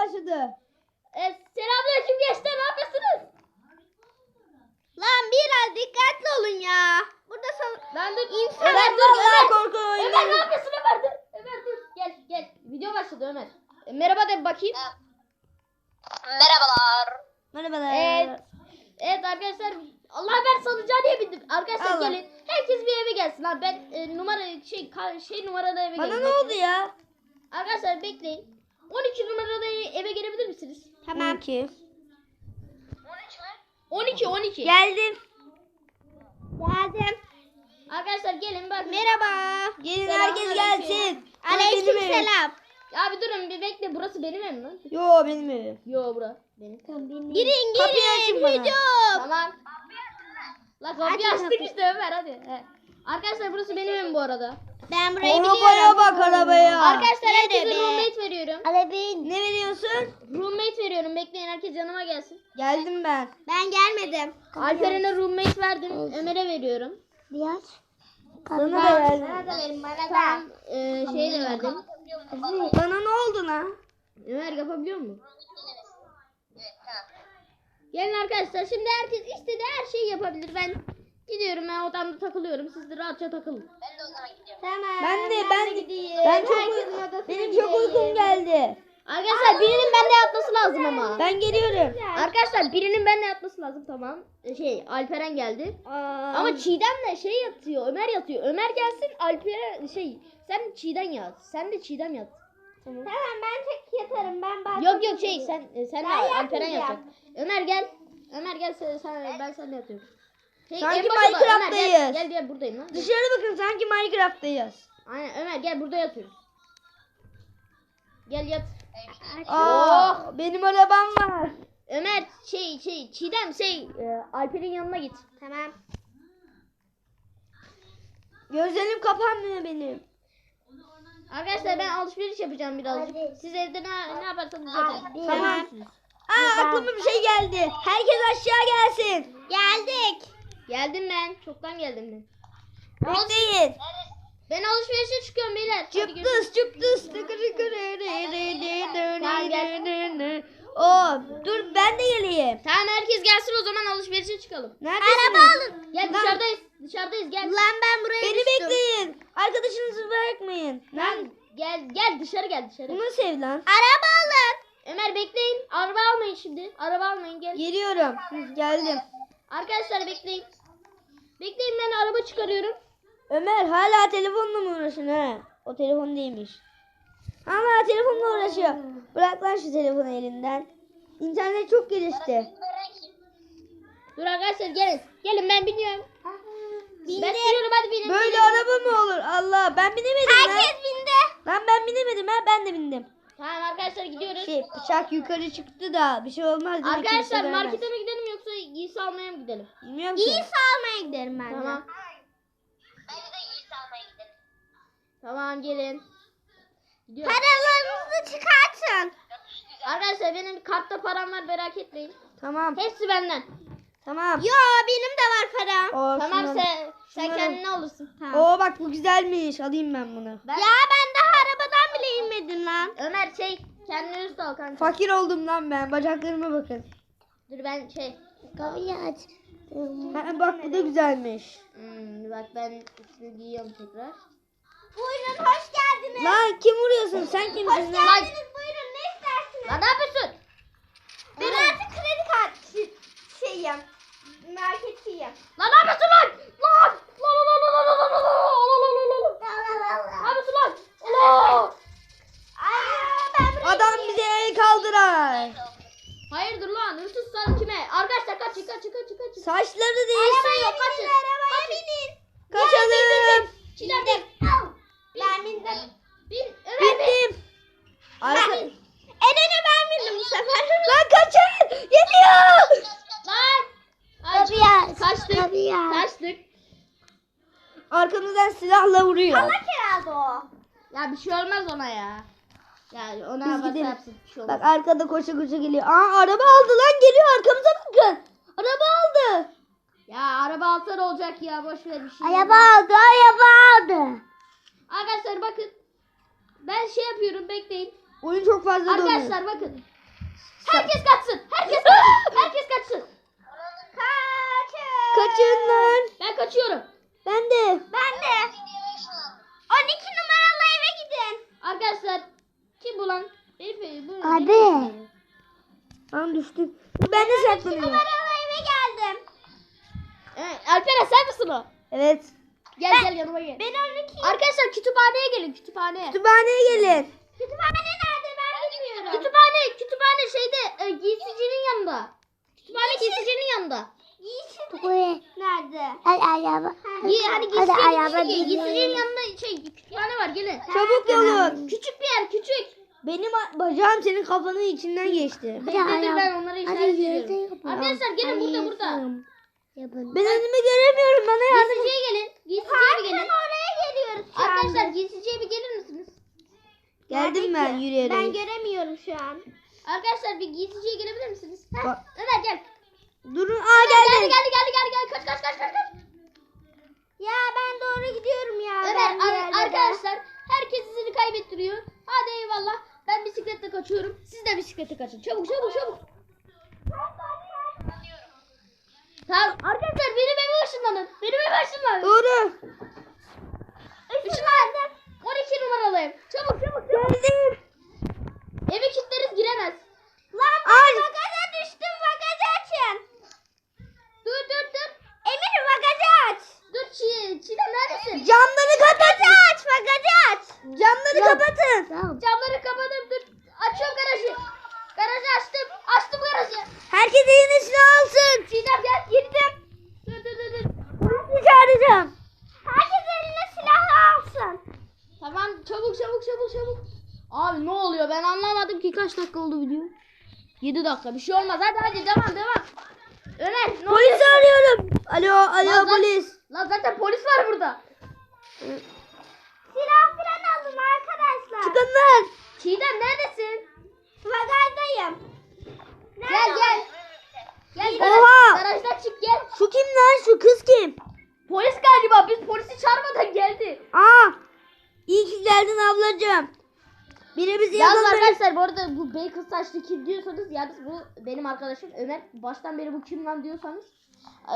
başladı. E, selamünaleyküm gençler ne yapıyorsunuz? Lan biraz dikkatli olun ya. Burada son... Ben dur. İnsan- Ömer dur Ömer. korku Ömer ne yapıyorsun Ömer dur. Ömer dur. Gel gel. Video başladı Ömer. E, merhaba de bir bakayım. Merhabalar. Merhabalar. Evet. Evet arkadaşlar Allah ben salıncağı diye bindim. Arkadaşlar Allah. gelin. Herkes bir eve gelsin. Lan ben e, numara şey ka- şey numaralı eve Bana gelin. ne oldu ya? Arkadaşlar bekleyin. 12 numaralı eve gelebilir misiniz? Tamam ki. 12 12. Geldim. Geldim. Arkadaşlar gelin bak. Merhaba. Gelin Selamünaleyküm. herkes gelsin. Aleyküm benim evim. selam. Ya bir durun bir bekle. Burası benim evim lan. Yo benim evim. Yo bura benim. Girin Kapıyı açın girin. bana. Tamam. La kapıyı Açın açtık kapıyı. işte Ömer hadi. He. Arkadaşlar burası benim evim bu arada. Ben burayı Arabaya biliyorum. bak arabaya. Arkadaşlar Nerede herkese be? roommate veriyorum. Alevin. Ne veriyorsun? Roommate veriyorum. Bekleyin herkes yanıma gelsin. Geldim ben. Ben gelmedim. Alperen'e roommate verdim. Ömer'e veriyorum. Biraz. Sana da verdim. Bana da verin bana da. Ee, şey de verdim. Bana ne oldu lan? Ömer yapabiliyor mu? Gelin arkadaşlar şimdi herkes istediği her şeyi yapabilir. Ben gidiyorum ben odamda takılıyorum. Siz de rahatça takılın. Tamam. Ben de ben gideyim. ben çok Herkesin odasına benim çok gideyim. uykum geldi. Arkadaşlar birinin bende yatması lazım ama. Ben geliyorum. Arkadaşlar birinin bende yatması lazım tamam. Ee, Şey Alperen geldi. Ama Çiğdem de şey yatıyor. Ömer yatıyor. Ömer gelsin Alperen şey sen Çiğdem yat. Sen de Çiğdem yat. Tamam ben tek yatarım. Ben bak. Yok yok şey sen e, sen de Ben Alperen yatacak. Ömer gel. Ömer gel sen, sen ben sen yatıyorum. Şey, Sanki Minecraft'tayız. Gel, gel gel buradayım lan. Dışarı bakın sanki Minecraft'tayız. Aynen Ömer gel burada yatıyoruz. Gel yat. Aa, benim arabam var. Ömer şey şey Çiğdem şey e, Alper'in yanına git. Tamam. Gözlerim kapanmıyor benim. Arkadaşlar ben alışveriş yapacağım birazcık. Siz evde ne, ne yaparsanız yapın. Tamam. Aa aklıma bir şey geldi. Herkes aşağı gelsin. Geldik. Geldim ben. Çoktan geldim ben. Bekleyin. Ben alışverişe çıkıyorum beyler. Çıptıs çıptıs. Oo, dur ben de geleyim. Tamam herkes gelsin o zaman alışverişe çıkalım. Neredesiniz? Araba alın. Gel Lan. dışarıdayız. Dışarıdayız gel. Lan ben buraya Beni düştüm. bekleyin. Arkadaşınızı bırakmayın. Lan gel gel dışarı gel dışarı. Bu nasıl ev lan? Araba alın. Ömer bekleyin. Araba almayın şimdi. Araba almayın gel. Geliyorum. Geldim. Arkadaşlar bekleyin. Bekleyin ben araba çıkarıyorum. Ömer hala telefonla mı uğraşıyorsun ha? O telefon değilmiş. Hala telefonla uğraşıyor. Bırak lan şu telefonu elinden. İnternet çok gelişti. Dur arkadaşlar gelin. Gelin ben biniyorum. Ben sürüyorum hadi binin. Böyle binin. araba mı olur? Allah ben binemedim Herkes lan. bindi. Lan ben binemedim ha ben de bindim. Tamam arkadaşlar gidiyoruz. Şey bıçak yukarı çıktı da bir şey olmaz. Arkadaşlar markete mi gidelim giysi almaya mı gidelim? Bilmiyorum ki. İyi sağlamaya giderim ben de. Tamam. Bence de iyi salmaya gidelim. Tamam gelin. Gidiyorum. Paralarınızı çıkartın. Arkadaşlar benim kartta param var merak etmeyin. Tamam. Hepsi benden. Tamam. Yo benim de var param. Oo, Tamam şunları- sen, sen şunları- kendine alırsın. Oo bak bu güzelmiş. Alayım ben bunu. Ben, Ya ben daha arabadan bile inmedim lan. Ömer şey kendine üst al kanka. Fakir oldum lan ben. Bacaklarıma bakın. Dur ben şey. Kapıyı aç. Ha, bak bu da güzelmiş. Hmm, bak ben üstünü giyiyorum tekrar. Buyurun hoş geldiniz. Lan kim vuruyorsun sen kimsin? Hoş geldiniz lan? buyurun ne istersiniz? Lan ne yapıyorsun? Ben artık kredi kartı şeyim. Marketçiyim. Lan ne yapıyorsun lan? Lan! Lan lan lan lan lan lan lan Adam bize el kaldırar. Kaçın kaçın kaçın kaçın. Saçları değişti. Arabaya kaçın. arabaya binin. Kaçalım. Bin. Ben bindim. Bin. Bindim. Arka... En öne ben bindim bu sefer. Lan kaçın. Geliyor. Lan. Aç. Kaçtık. Aç. Kaçtık. Arkamızdan silahla vuruyor. Salak herhalde o. Ya bir şey olmaz ona ya. Ya ona Biz gidelim. yapsın. Bir şey olmaz. Bak arkada koşu koşu geliyor. Aa araba aldı lan geliyor arkamıza bakın. Araba aldı. Ya araba alsa ne olacak ya boş ver bir şey. Araba aldı, araba aldı. Arkadaşlar bakın. Ben şey yapıyorum bekleyin. Oyun çok fazla. Arkadaşlar bakın. Herkes kaçsın. Herkes kaçsın. Herkes kaçsın. Kaçın. Kaçın lan. Ben kaçıyorum. Ben de. Ben de. 12 numaralı eve gidin. Arkadaşlar kim bu lan? Benim, bu, Abi. Ben düştüm. Ben de saklanıyorum. Alperen sen misin o? Evet. Gel gel yanıma gel. Ben 12. Arkadaşlar kütüphaneye gelin kütüphaneye. Kütüphaneye gelin. Kütüphane nerede ben bilmiyorum. Kütüphane, kütüphane şeyde e, giysicinin yanında. Kütüphane giysicinin yanında. Giysi Buraya nerede? al araba. Giy, Hadi giysicinin, yanında şey kütüphane var gelin. Çabuk olun. Küçük bir yer küçük. Benim bacağım senin kafanın içinden geçti. Bekle dur ben onları Hadi işaret ediyorum. Arkadaşlar gelin burada burada. Yapalım. Ben önümü göremiyorum. Bana yardım. Giysiciye gelin. Giysiciye bir gelin. oraya geliyoruz şu anda. Arkadaşlar giysiciye bir gelir misiniz? Geldim ben yürüyerek. Ben göremiyorum şu an. Arkadaşlar bir giysiciye gelebilir misiniz? Heh, Bak. Ömer gel. Durun. Aa Geldi geldi. geldi geldi geldi geldi. Kaç kaç kaç kaç kaç. Ya ben doğru gidiyorum ya. Ömer ar- arkadaşlar herkes izini kaybettiriyor. Hadi eyvallah. Ben bisikletle kaçıyorum. Siz de bisikletle kaçın. Çabuk çabuk çabuk. Tamam arkadaşlar benim eve ışınlanın. Benim eve ışınlanın. Doğru. Işınlandım. 12 numaralıyım. Çabuk çabuk çabuk. Geldim. Eve kilitleriz giremez. Lan Ay. ben bagaja düştüm bagajı açın. Dur dur dur. Emir bagajı aç. Dur Çiğ, Çiğdem neredesin? Camları kapatın. Aç bagajı aç. Camları kapatın. Camları kapadım dur. Açıyorum garajı. Garajı açtım. Açtım garajı. Herkes eline silah alsın. Çiğdem gel girdim. Dur dur dur dur. Çağıracağım. Herkes eline silah alsın. Tamam çabuk çabuk çabuk çabuk. Abi ne oluyor ben anlamadım ki kaç dakika oldu video. 7 dakika bir şey olmaz hadi hadi devam devam. Ömer ne oluyor? Polisi arıyorum. Alo alo Lan, polis. Lan zaten polis var burada. Silah falan alın arkadaşlar. Çıkın lan. Çiğdem neredesin? Bagajdayım. Gel gel. Gel Oha! garaj, garajdan çık gel. Şu kim lan? Şu kız kim? Polis galiba biz polisi çağırmadan geldi. Aa. İyi ki geldin ablacığım. Biri bizi Yalnız yakaladı. arkadaşlar bu arada bu bacon saçlı kim diyorsanız yalnız bu benim arkadaşım Ömer. Baştan beri bu kim lan diyorsanız.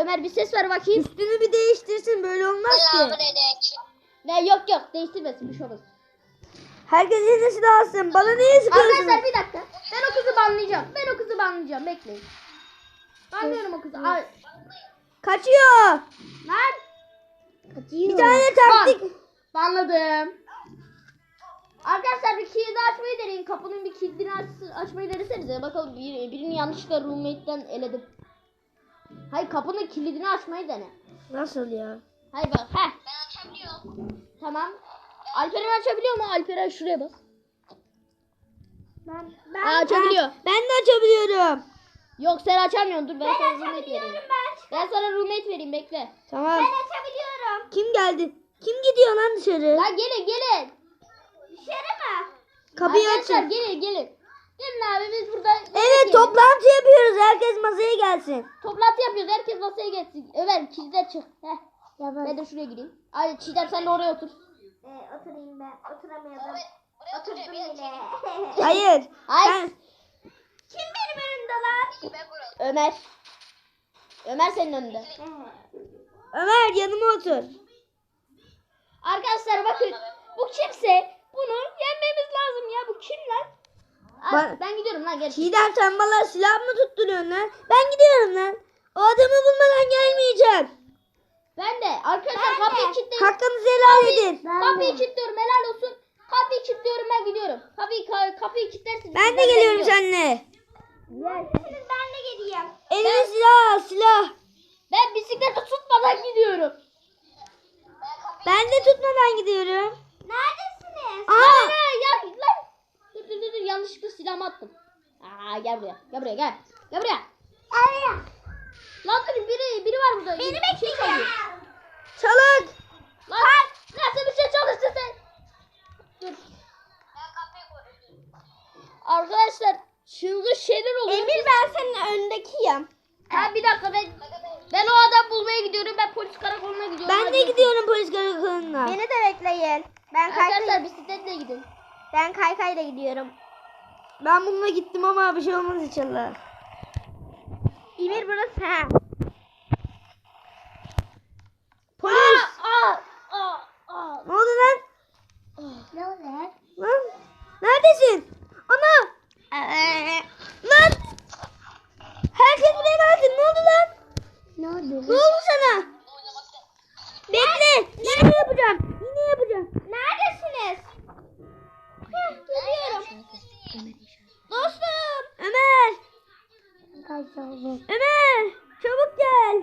Ömer bir ses ver bakayım. Üstünü bir değiştirsin böyle olmaz ki. Ne yok yok değiştirmesin bir şey olmaz. Herkes silah alsın. Bana niye sıkıyorsunuz? Arkadaşlar bir dakika. Ben o kızı banlayacağım. Ben o kızı banlayacağım. Bekleyin. Banlıyorum o kızı. Ay, Kaçıyor. lan. Bir tane taktik. Ban. Banladım. Arkadaşlar bir kilidi açmayı deneyin. Kapının bir kilidini aç, açmayı denesenize. Bakalım bir, birini yanlışlıkla roommate'den eledim. Hayır kapının kilidini açmayı dene. Nasıl ya? Hayır bak. Heh. Ben açabiliyorum. Tamam. Alperen açabiliyor mu? Alperen şuraya bas. Ben, Aa, açabiliyor. Ben de açabiliyorum. Yok sen açamıyorsun. Dur ben, sana roommate vereyim. açabiliyorum ben. Ben sana roommate vereyim bekle. Tamam. Ben açabiliyorum. Kim geldi? Kim gidiyor lan dışarı? Lan gelin gelin. Dışarı mı? Kapıyı Arkadaşlar açın. gelin gelin. Gelin abi biz burada Evet toplantı yapıyoruz. Herkes masaya gelsin. Toplantı yapıyoruz. Herkes masaya geçsin. Ömer kilitler çık. Heh. Ben de şuraya gireyim. Ay Çiğdem sen de oraya otur. Ee, oturayım ben. Oturamıyordum. Buraya Oturdum bile. Hayır. Ay. Ben, Kim benim önümde? Ben. Ömer. Ömer senin önünde. Ömer yanıma otur. Arkadaşlar bakın. Bu kimse bunu yenmemiz lazım ya. Bu kim lan? Ay, Ben- ben gidiyorum lan gel. Çiğdem sen bana silah mı tutturuyorsun lan? Ben gidiyorum lan. O adamı bulmadan gelmeyeceğim. Ben de. Arkadaşlar Ben de. kapıyı kilitleyin. Hakkınızı helal edin. Kapıyı kilitliyorum. Helal olsun. Kapıyı kilitliyorum ben gidiyorum. Kapıyı, ka- kapıyı kilitlersin. Ben de geliyorum seninle. Neredesiniz? Ben de geleyim. Eline silah silah. Ben bisikleti tutmadan gidiyorum. Ben de tutmadan gidiyorum. Neredesiniz? Aa. Aa, ya lan. Dur dur dur, dur. yanlışlıkla silahımı attım. Aa gel buraya. Gel buraya gel. Gel buraya. Araya. Lan dur biri biri var burada. Beni şey bekleyin. Çalak. Lan nasıl bir şey çalıştın sen? Dur. Arkadaşlar çılgın şeyler oluyor. Emir ben senin önündekiyim. Ha bir dakika ben ben o adam bulmaya gidiyorum. Ben polis karakoluna gidiyorum. Ben de Hadi. gidiyorum polis karakoluna. Beni de bekleyin. Ben kaykay Arkadaşlar bisikletle gidin. ben kaykayla gidiyorum. Ben bununla gittim ama bir şey olmaz inşallah. Emir burası ha. Polis. Aa, aa, aa. Ne oldu lan? Ne oluyor? Lan neredesin? Ana! Lan! Herkes buraya gelsin. Ne oldu lan? Ne oldu? Ne oldu sana? Bekle. Yine yapacağım. Yine yapacağım. Neredesiniz? Heh, geliyorum. Dostum. Ömer! Kaçalım. Ömer! Çabuk gel.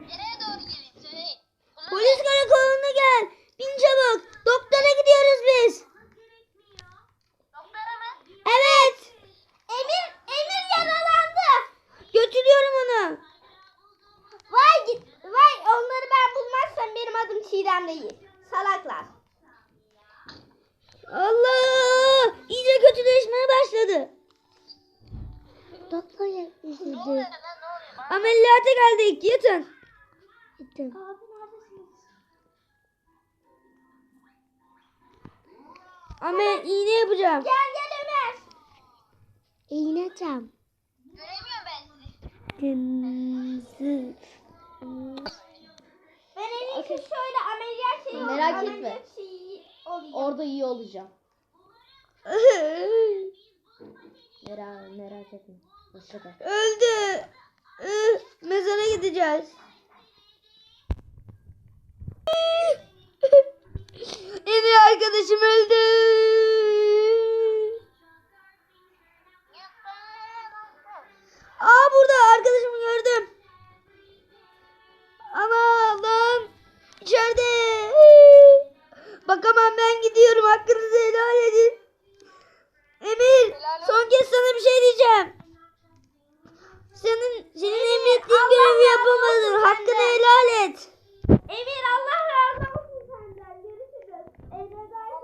Nereye doğru gelin söyleyin. Bunu Polis karakoluna gel. Bin çabuk. Doktora gidiyoruz biz. doktora mı? Evet. Emir, Emir yaralandı. Götürüyorum onu. Vay git. Vay onları ben bulmazsam benim adım Çiğdem değil. Salaklar. Allah! İyice kötüleşmeye başladı. Doktor Bana Ameliyata geldik. Yatın. Gittim. Amel iğne yapacağım. Gel gel Ömer. İğneceğim. göremiyorum ben sizi. Ben en iyisi şöyle ameliyat şeyi Merak olayım. etme. Şeyi olayım. Orada iyi olacağım. Merak, merak etme. Öldü. Ee, mezara gideceğiz. en iyi arkadaşım öldü. Aa burada arkadaşım